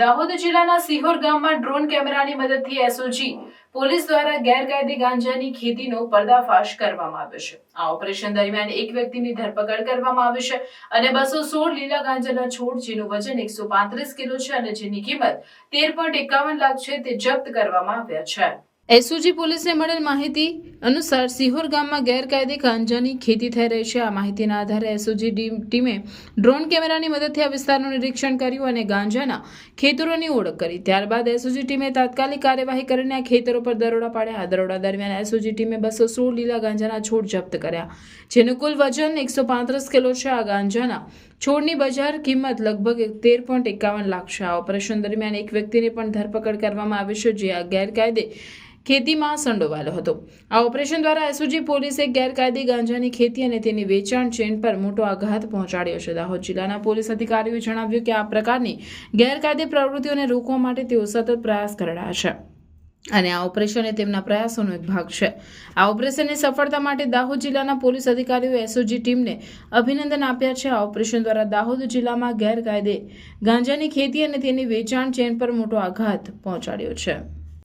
દાહોદ જિલ્લાના સિહોર ગામમાં ડ્રોન કેમેરાની મદદથી એસઓજી પોલીસ દ્વારા ગેરકાયદે ગાંજાની ખેતીનો પર્દાફાશ કરવામાં આવ્યો છે. આ ઓપરેશન દરમિયાન એક વ્યક્તિની ધરપકડ કરવામાં આવી છે અને બસો સોળ લીલા ગાંજાના છોડ, જેનું વજન એકસો પાંત્રીસ કિલો છે અને જેની કિંમત તેર પોઈન્ટ એકાવન લાખ છે, તે જપ્ત કરવામાં આવ્યા છે. એસઓજી પોલીસને મળેલ માહિતી અનુસાર સિહોર ગામમાં ગેરકાયદે ગાંજાની ખેતી થઈ રહી છે. આ માહિતીના આધારે એસઓજી ટીમે ડ્રોન કેમેરાની મદદથી આ વિસ્તારનું નિરીક્ષણ કર્યું અને ગાંજાના ખેતરોની ઓળખ કરી. ત્યારબાદ એસઓજી ટીમે તાત્કાલિક કાર્યવાહી કરીને આ ખેતરો પર દરોડા પાડ્યા. આ દરોડા દરમિયાન એસઓજી ટીમે બસો સોળ લીલા ગાંજાના છોડ જપ્ત કર્યા, જેનું કુલ વજન એકસો પાંત્રીસ કિલો છે. આ ગાંજાના છોડની બજાર કિંમત લગભગ તેર પોઈન્ટ એકાવન લાખ છે. આ ઓપરેશન દરમિયાન એક વ્યક્તિની પણ ધરપકડ કરવામાં આવી છે, જે આ ગેરકાયદે ખેતીમાં સંડોવાયેલો હતો. આ ઓપરેશન દ્વારા એસઓજી પોલીસે ગેરકાયદે ગાંજાની ખેતી અને તેની વેચાણ ચેન પર મોટો આઘાત પહોંચાડ્યો છે. દાહોદ જિલ્લાના પોલીસ અધિકારીઓએ જણાવ્યું કે આ પ્રકારની ગેરકાયદે પ્રવૃત્તિઓને રોકવા માટે તેઓ સતત પ્રયાસ કરી રહ્યા છે અને આ ઓપરેશન એ તેમના પ્રયાસોનો એક ભાગ છે. આ ઓપરેશનની સફળતા માટે દાહોદ જિલ્લાના પોલીસ અધિકારીઓ એસઓજી ટીમને અભિનંદન આપ્યા છે. આ ઓપરેશન દ્વારા દાહોદ જિલ્લામાં ગેરકાયદે ગાંજાની ખેતી અને તેની વેચાણ ચેન પર મોટો આઘાત પહોંચાડ્યો છે.